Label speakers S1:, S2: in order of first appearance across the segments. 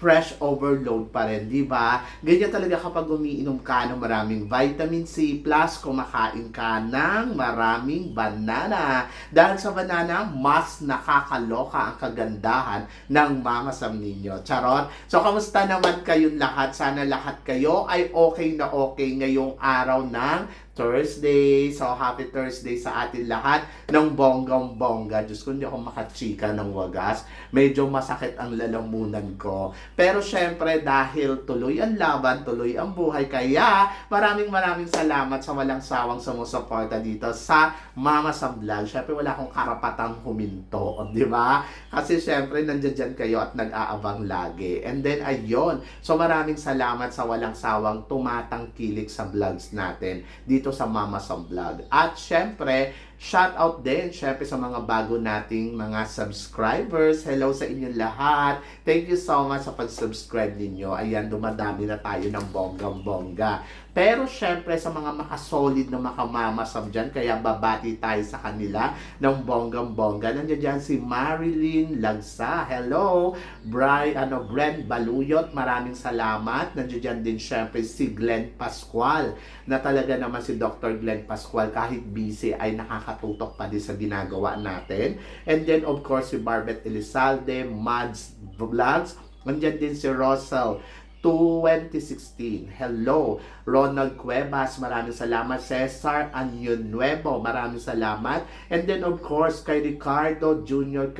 S1: fresh overload pa rin, di ba? Ganyan talaga kapag umiinom ka ng maraming vitamin C plus kumakain ka ng maraming banana. Dahil sa banana, mas nakakaloka ang kagandahan ng Mama Sam ninyo. Charot! So, kamusta naman kayong lahat? Sana lahat kayo ay okay na okay ngayong araw ng Thursday. So, happy Thursday sa atin lahat ng bonggang bongga. Diyos ko, hindi ako makachika ng wagas. Medyo masakit ang lalamunan ko. Pero syempre, dahil tuloy ang laban, tuloy ang buhay. Kaya, maraming maraming salamat sa walang sawang sumusuporta dito sa Mama sa Vlog. Syempre, wala akong karapatang huminto. Di ba? Kasi syempre, nandiyan dyan kayo at nag-aabang lagi. And then, ayun. So, maraming salamat sa walang sawang tumatangkilik sa vlogs natin dito sa Mama Sam Vlog. At syempre, shout out din syempre sa mga bago nating mga subscribers. Hello sa inyong lahat. Thank you so much sa pag-subscribe ninyo. Ayan, dumadami na tayo ng bonggang-bongga. Pero syempre sa mga makasolid na makamamasam dyan, kaya babati tayo sa kanila ng bonggang-bongga. Nandiyan dyan si Marilyn Lagsa. Hello! Bri, ano, Bren Baluyot, maraming salamat. Nandiyan dyan din syempre si Glenn Pascual na talaga naman si Dr. Glenn Pascual kahit busy ay nakakatutok pa din sa ginagawa natin. And then of course si Barbet Elizalde, Mads Vlogs, nandiyan din si Russell 2016. Hello, Ronald Cuevas, maraming salamat. Cesar Anyon Nuevo, maraming salamat. And then of course, kay Ricardo Jr.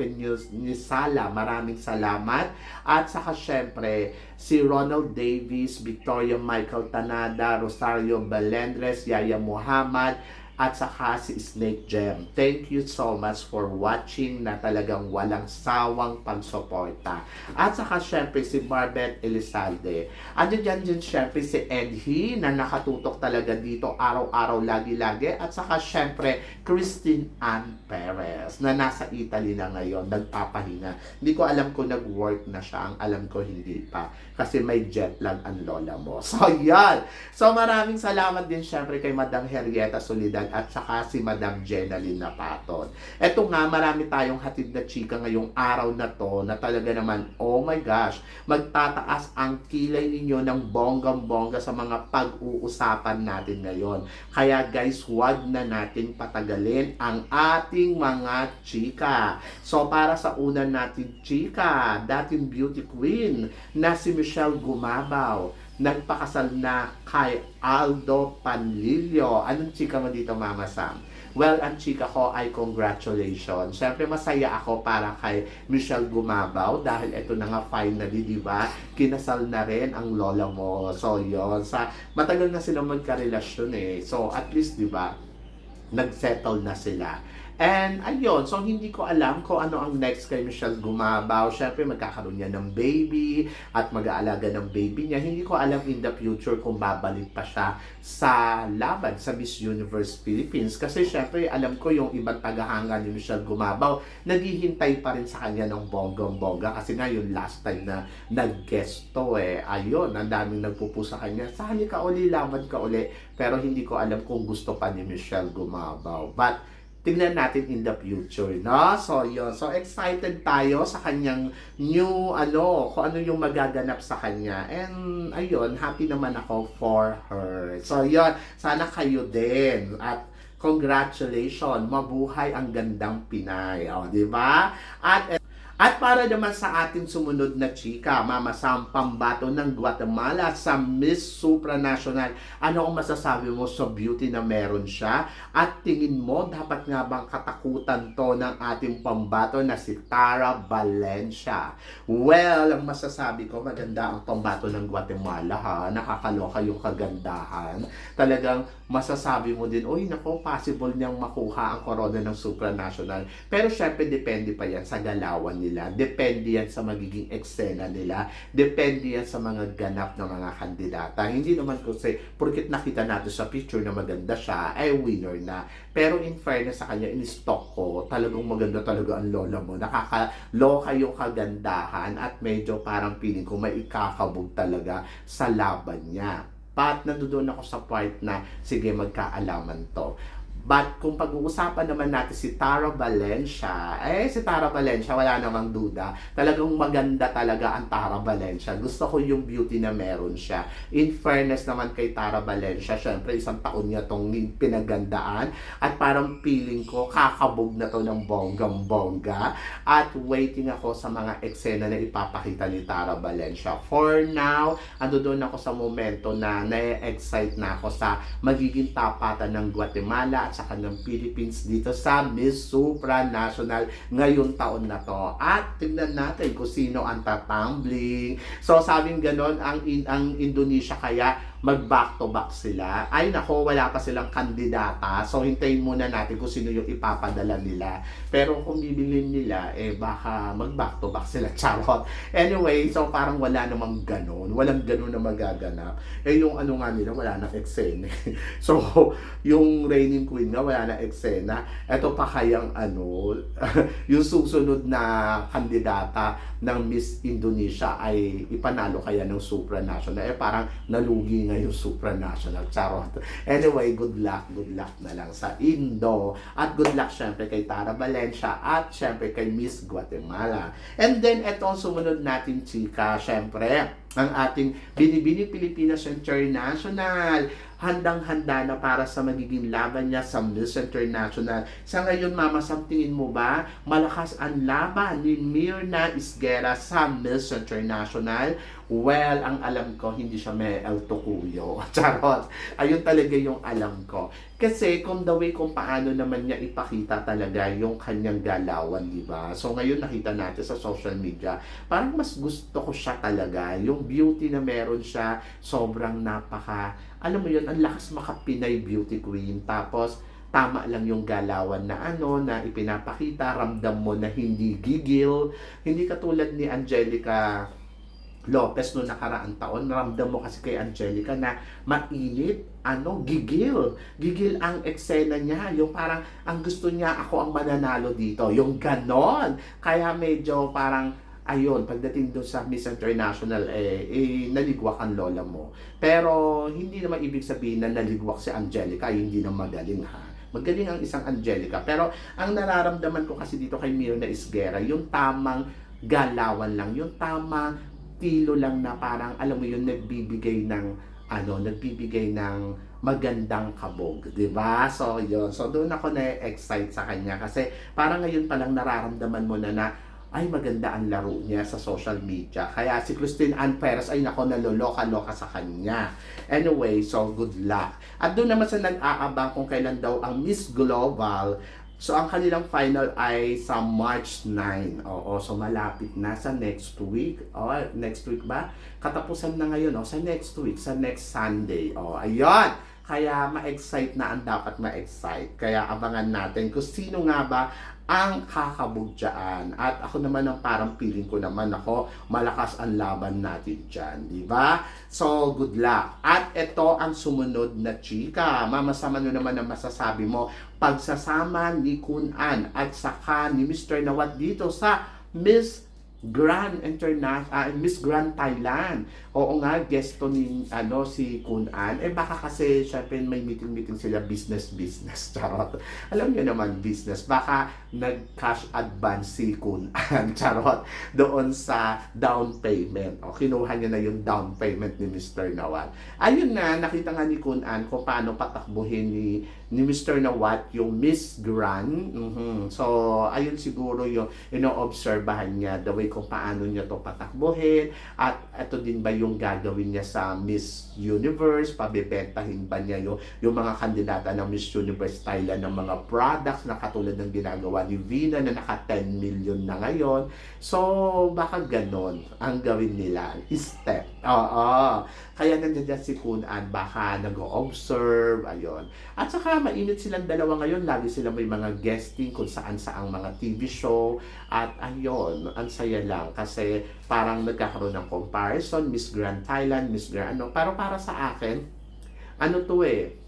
S1: Nisala, maraming salamat. At saka syempre, si Ronald Davis, Victoria Michael Tanada, Rosario Belendres, Yaya Muhammad, at saka si Snake Gem. Thank you so much for watching na talagang walang sawang pagsuporta. At saka syempre si Barbet Elizalde. Ano dyan dyan syempre si Edhi na nakatutok talaga dito araw-araw lagi-lagi. At saka syempre Christine Ann Perez na nasa Italy na ngayon nagpapahinga. Hindi ko alam kung nag-work na siya. Ang alam ko hindi pa. Kasi may jet lag ang lola mo. So yan. So maraming salamat din syempre kay Madam Henrietta Solidad at saka si Madam Jenaline Napaton. Eto nga, marami tayong hatid na chika ngayong araw na to na talaga naman, oh my gosh, magtataas ang kilay ninyo ng bonggang-bongga sa mga pag-uusapan natin ngayon. Kaya guys, huwag na natin patagalin ang ating mga chika. So para sa una natin chika, dating beauty queen na si Michelle Gumabaw nagpakasal na kay Aldo Panlilio. Anong chika mo dito, Mama Sam? Well, ang chika ko ay congratulations. Siyempre, masaya ako para kay Michelle Gumabaw dahil ito na nga finally, di ba? Kinasal na rin ang lola mo. So, yon Sa, matagal na silang magkarelasyon eh. So, at least, di ba? Nagsettle na sila. And ayun, so hindi ko alam kung ano ang next kay Michelle Gumabaw. Siyempre magkakaroon niya ng baby at mag-aalaga ng baby niya. Hindi ko alam in the future kung babalik pa siya sa laban sa Miss Universe Philippines. Kasi syempre alam ko yung ibang tagahanga ni Michelle Gumabaw, naghihintay pa rin sa kanya ng bonggong-bongga. Kasi nga yung last time na nag-guest to eh. Ayun, ang daming nagpupo sa kanya. Sali ka uli, laban ka uli. Pero hindi ko alam kung gusto pa ni Michelle Gumabaw. But tignan natin in the future, no? So, yun. So, excited tayo sa kanyang new, ano, kung ano yung magaganap sa kanya. And, ayun, happy naman ako for her. So, yun. Sana kayo din. At, congratulations, mabuhay ang gandang Pinay. O, di ba? At, at para naman sa ating sumunod na chika, Mama Sam Pambato ng Guatemala sa Miss Supranational. Ano ang masasabi mo sa beauty na meron siya? At tingin mo, dapat nga bang katakutan to ng ating pambato na si Tara Valencia? Well, ang masasabi ko, maganda ang pambato ng Guatemala ha. Nakakaloka yung kagandahan. Talagang masasabi mo din, uy, nako, possible niyang makuha ang corona ng supranational. Pero syempre, depende pa yan sa galawan nila. Depende yan sa magiging eksena nila. Depende yan sa mga ganap ng mga kandidata. Hindi naman kasi, porkit nakita natin sa picture na maganda siya, ay winner na. Pero in fairness sa kanya, in-stock ko, talagang maganda talaga ang lola mo. Nakakaloka yung kagandahan at medyo parang feeling ko may ikakabog talaga sa laban niya. But nandoon ako sa part na, sige, magkaalaman to. But kung pag-uusapan naman natin si Tara Valencia, eh si Tara Valencia, wala namang duda. Talagang maganda talaga ang Tara Valencia. Gusto ko yung beauty na meron siya. In fairness naman kay Tara Valencia, syempre isang taon niya tong pinagandaan at parang feeling ko kakabog na to ng bonggang-bongga at waiting ako sa mga eksena na ipapakita ni Tara Valencia. For now, ando doon ako sa momento na na-excite na ako sa magiging tapatan ng Guatemala at sa kanyang Philippines dito sa Miss Supranational ngayong taon na to. At tignan natin kung sino ang tatambling. So sabing ganon ang, in, ang Indonesia kaya mag back to back sila. Ay nako, wala pa silang kandidata. So hintayin muna natin kung sino yung ipapadala nila. Pero kung bibilin nila, eh baka mag back to back sila. Charot. Anyway, so parang wala namang ganon. Walang ganon na magaganap. Eh yung ano nga nila, wala na eksena. so yung reigning queen nga, wala na eksena. Ito pa kayang ano, yung susunod na kandidata ng Miss Indonesia ay ipanalo kaya ng supranational. Eh parang nalugi nga yung supranational. Charot. Anyway, good luck, good luck na lang sa Indo. At good luck syempre kay Tara Valencia at syempre kay Miss Guatemala. And then, ito ang sumunod natin, chika, syempre, ang ating Binibini Pilipinas International handang-handa na para sa magiging laban niya sa Miss International. Sa ngayon, Mama Sam, tingin mo ba malakas ang laban ni Mirna Isguera sa Miss International? Well, ang alam ko, hindi siya may El Tocuyo. Charot. Ayun talaga yung alam ko. Kasi kung the way kung paano naman niya ipakita talaga yung kanyang galawan, di ba? So ngayon nakita natin sa social media, parang mas gusto ko siya talaga. Yung beauty na meron siya, sobrang napaka, alam mo yun, ang lakas makapinay beauty queen. Tapos, tama lang yung galawan na ano, na ipinapakita, ramdam mo na hindi gigil. Hindi katulad ni Angelica Lopez no nakaraang taon, ramdam mo kasi kay Angelica na mainit, ano, gigil. Gigil ang eksena niya. Yung parang, ang gusto niya, ako ang mananalo dito. Yung ganon. Kaya medyo parang, ayun, pagdating doon sa Miss International, eh, eh, naligwak ang lola mo. Pero, hindi naman ibig sabihin na naligwak si Angelica, hindi na magaling ha. Magaling ang isang Angelica. Pero, ang nararamdaman ko kasi dito kay Mirna Isguera, yung tamang galawan lang, yung tamang tilo lang na parang, alam mo yun, nagbibigay ng, ano, nagbibigay ng magandang kabog, 'di ba? So, yun. So, doon ako na-excite sa kanya kasi parang ngayon pa lang nararamdaman mo na na ay maganda ang laro niya sa social media. Kaya si Christine Ann Perez ay nako naloloka-loka sa kanya. Anyway, so good luck. At doon naman sa nag-aabang kung kailan daw ang Miss Global So, ang kanilang final ay sa March 9. Oo, so malapit na sa next week. O, next week ba? Katapusan na ngayon, o, sa next week, sa next Sunday. O, ayun! Kaya ma-excite na ang dapat ma-excite. Kaya abangan natin kung sino nga ba ang kakabog dyan. At ako naman ang parang feeling ko naman ako, malakas ang laban natin dyan. Di ba? So, good luck. At ito ang sumunod na chika. Mamasama nyo naman ang masasabi mo. Pagsasama ni Kun An at saka ni Mr. Nawat dito sa Miss Grand International, ah, Miss Grand Thailand. Oo nga, guest to ni ano, si Kun An. Eh baka kasi, syempre may meeting-meeting sila business-business. Charot. Alam niyo naman, business. Baka nag-cash advance si Kun An. Charot. Doon sa down payment. O, kinuha niya na yung down payment ni Mr. Nawat. Ayun na, nakita nga ni Kun An kung paano patakbuhin ni ni Mr. Nawat yung Miss Grand. Mhm. So, ayun siguro yung ino-obserbahan niya the way kung paano niya to patakbuhin at ito din ba yung gagawin niya sa Miss Universe, pabebentahin ba niya yung, yung mga kandidata ng Miss Universe Thailand ng mga products na katulad ng ginagawa ni Vina na naka 10 million na ngayon. So, baka ganon ang gawin nila. Step Oo. Kaya nandiyan si Kun An, baka nag-observe, ayun. At saka mainit silang dalawa ngayon, lagi silang may mga guesting kung saan saang mga TV show. At ayun, ang saya lang kasi parang nagkakaroon ng comparison, Miss Grand Thailand, Miss Grand ano. Pero para sa akin, ano to eh,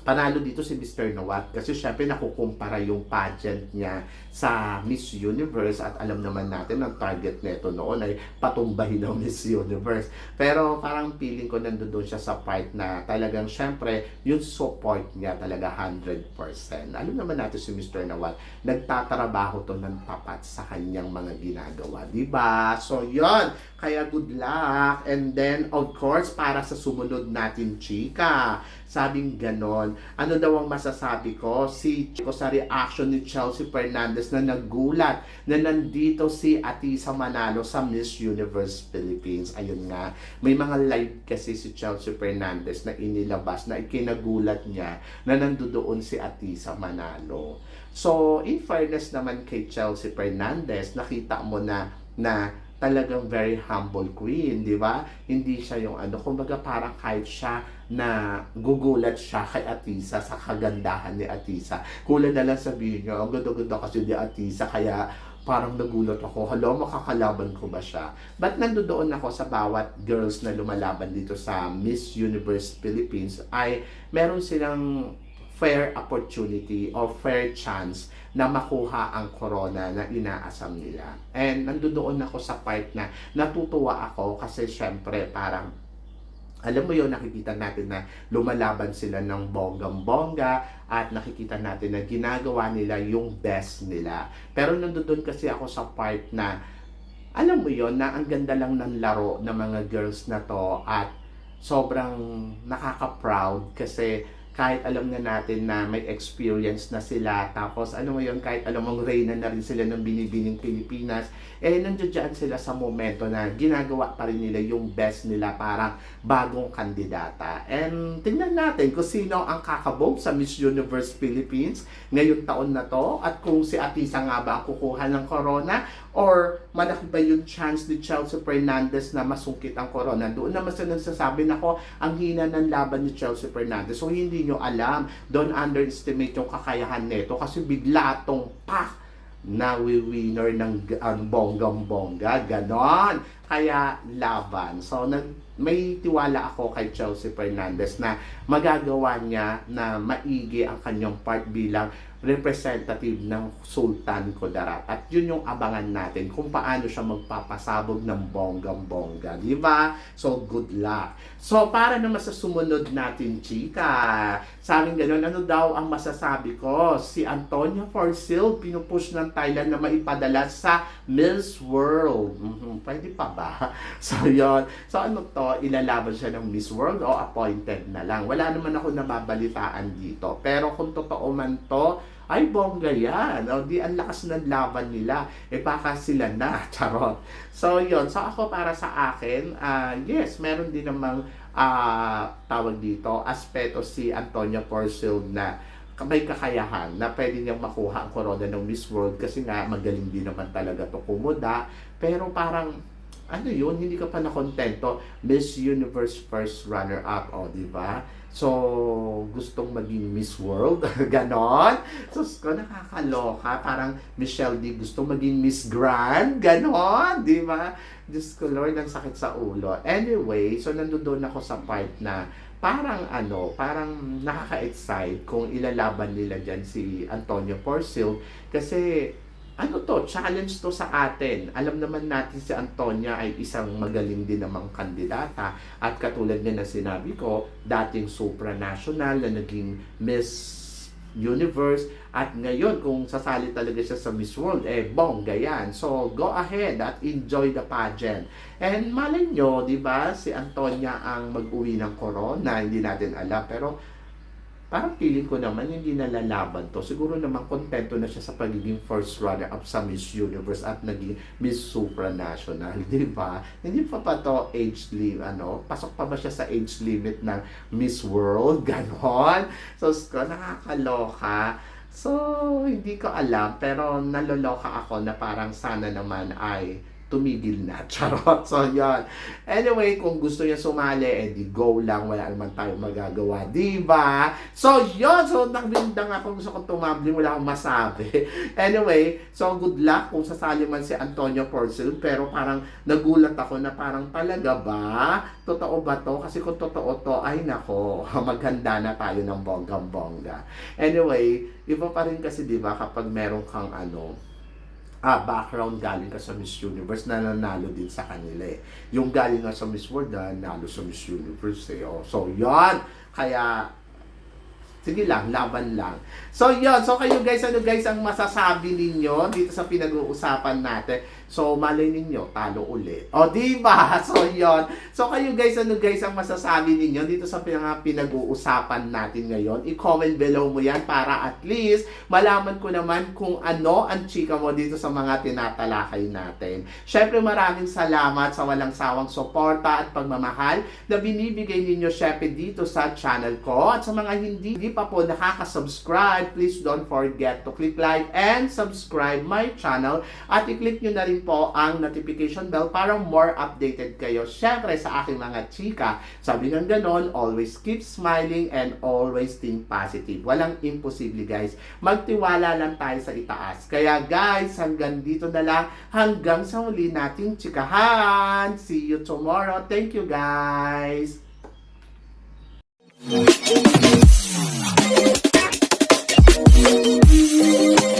S1: panalo dito si Mr. Nawat kasi syempre nakukumpara yung pageant niya sa Miss Universe at alam naman natin ang target nito noon ay patumbahin ng Miss Universe. Pero parang feeling ko nandoon siya sa part na talagang syempre yung support niya talaga 100%. Alam naman natin si Mr. Nawat, nagtatrabaho to ng tapat sa kanyang mga ginagawa. 'di ba? So yon kaya good luck. And then, of course, para sa sumunod natin, chika. Sabing ganon. Ano daw ang masasabi ko? Si ko sa reaction ni Chelsea Fernandez na nagulat na nandito si Atisa Manalo sa Miss Universe Philippines. Ayun nga. May mga live kasi si Chelsea Fernandez na inilabas na ikinagulat niya na nandoon si Atisa Manalo. So, in fairness naman kay Chelsea Fernandez, nakita mo na na talagang very humble queen, di ba? Hindi siya yung ano, kumbaga parang kahit siya na gugulat siya kay Atisa sa kagandahan ni Atisa. Kulang na lang sabihin niya, ang ganda-ganda kasi ni Atisa, kaya parang nagulat ako, hala, makakalaban ko ba siya? But nandoon ako sa bawat girls na lumalaban dito sa Miss Universe Philippines ay meron silang fair opportunity or fair chance na makuha ang corona na inaasam nila. And nandoon ako sa part na natutuwa ako kasi syempre parang alam mo yon nakikita natin na lumalaban sila ng bonggang-bongga at nakikita natin na ginagawa nila yung best nila. Pero nandoon kasi ako sa part na alam mo yon na ang ganda lang ng laro ng mga girls na to at sobrang nakaka-proud kasi kahit alam na natin na may experience na sila, tapos ano yun, kahit alam mong reyna na rin sila ng binibining Pilipinas, eh nandiyan sila sa momento na ginagawa pa rin nila yung best nila para bagong kandidata. And tingnan natin kung sino ang kakabog sa Miss Universe Philippines ngayong taon na to at kung si Atisa nga ba kukuha ng corona or malaki ba yung chance ni Chelsea Fernandez na masungkit ang corona. Doon naman sa nagsasabi na ko, ang hina ng laban ni Chelsea Fernandez. So hindi nyo alam, don't underestimate yung kakayahan nito kasi bigla tong pak na winner ng ang bonggang-bongga, ganon. Kaya laban. So nag, may tiwala ako kay Chelsea Fernandez na magagawa niya na maigi ang kanyang part bilang representative ng Sultan Kudarat. At yun yung abangan natin kung paano siya magpapasabog ng bonggang-bongga. Di ba? So, good luck. So, para naman sa sumunod natin, chika, sa amin ganun, ano daw ang masasabi ko? Si Antonio Forsil, pinupush ng Thailand na maipadala sa Miss World. Mhm, Pwede pa ba? So, yun. So, ano to? Ilalaban siya ng Miss World o appointed na lang? Wala naman ako nababalitaan dito. Pero kung totoo man to, ay bongga yan. O di ang lakas ng laban nila. Eh baka sila na. Charot. So yon So ako para sa akin, ah, yes, meron din namang ah, tawag dito, aspeto si Antonio Porcel na may kakayahan na pwede niyang makuha ang corona ng Miss World kasi nga magaling din naman talaga to kumuda. Pero parang ano yun, hindi ka pa nakontento, Miss Universe first runner-up, o, di ba? So, gustong maging Miss World, ganon. So, ko nakakaloka, parang Michelle D gustong maging Miss Grand, ganon, di ba? Diyos ko, Lord, ang sakit sa ulo. Anyway, so nandoon ako sa part na parang ano, parang nakaka-excite kung ilalaban nila dyan si Antonio Porcil kasi ano to, challenge to sa atin. Alam naman natin si Antonia ay isang magaling din namang kandidata at katulad din na sinabi ko, dating supranational na naging Miss Universe at ngayon kung sasali talaga siya sa Miss World, eh bongga yan. So go ahead at enjoy the pageant. And malay nyo, di ba, si Antonia ang mag-uwi ng corona, hindi natin alam. Pero parang feeling ko naman hindi nalalaban to. Siguro naman kontento na siya sa pagiging first runner-up sa Miss Universe at naging Miss Supranational, di ba? Hindi pa pa to age limit, ano? Pasok pa ba siya sa age limit ng Miss World? Ganon? So, nakakaloka. So, hindi ko alam, pero naloloka ako na parang sana naman ay tumigil na. Charot. So, yan. Anyway, kung gusto niya sumali, eh di go lang. Wala naman tayong magagawa. Di ba? So, yun. So, nagbindang ako. Gusto kong tumambling. Wala akong masabi. anyway, so good luck kung sasali man si Antonio Porcel. Pero parang nagulat ako na parang talaga ba? Totoo ba to? Kasi kung totoo to, ay nako, maghanda na tayo ng bonggang-bongga. Anyway, iba pa rin kasi 'di ba kapag meron kang ano, ah, background galing ka sa Miss Universe na nanalo din sa kanila eh. Yung galing nga sa Miss World na nanalo sa Miss Universe eh. Oh, so, yan. Kaya, sige lang, laban lang. So, yun. So, kayo guys, ano guys ang masasabi ninyo dito sa pinag-uusapan natin? So, malay ninyo, talo ulit. O, di ba? So, yun. So, kayo guys, ano guys ang masasabi ninyo dito sa pinag- pinag-uusapan natin ngayon? I-comment below mo yan para at least malaman ko naman kung ano ang chika mo dito sa mga tinatalakay natin. Syempre, maraming salamat sa walang sawang suporta at pagmamahal na binibigay ninyo syempre dito sa channel ko. At sa mga hindi, hindi pa po nakaka-subscribe, please don't forget to click like and subscribe my channel at i-click nyo na rin po ang notification bell para more updated kayo. Siyempre, sa aking mga chika, sabi ng ganon, always keep smiling and always think positive. Walang imposible, guys. Magtiwala lang tayo sa itaas. Kaya, guys, hanggang dito na lang. Hanggang sa huli nating chikahan. See you tomorrow. Thank you, guys. Thank you.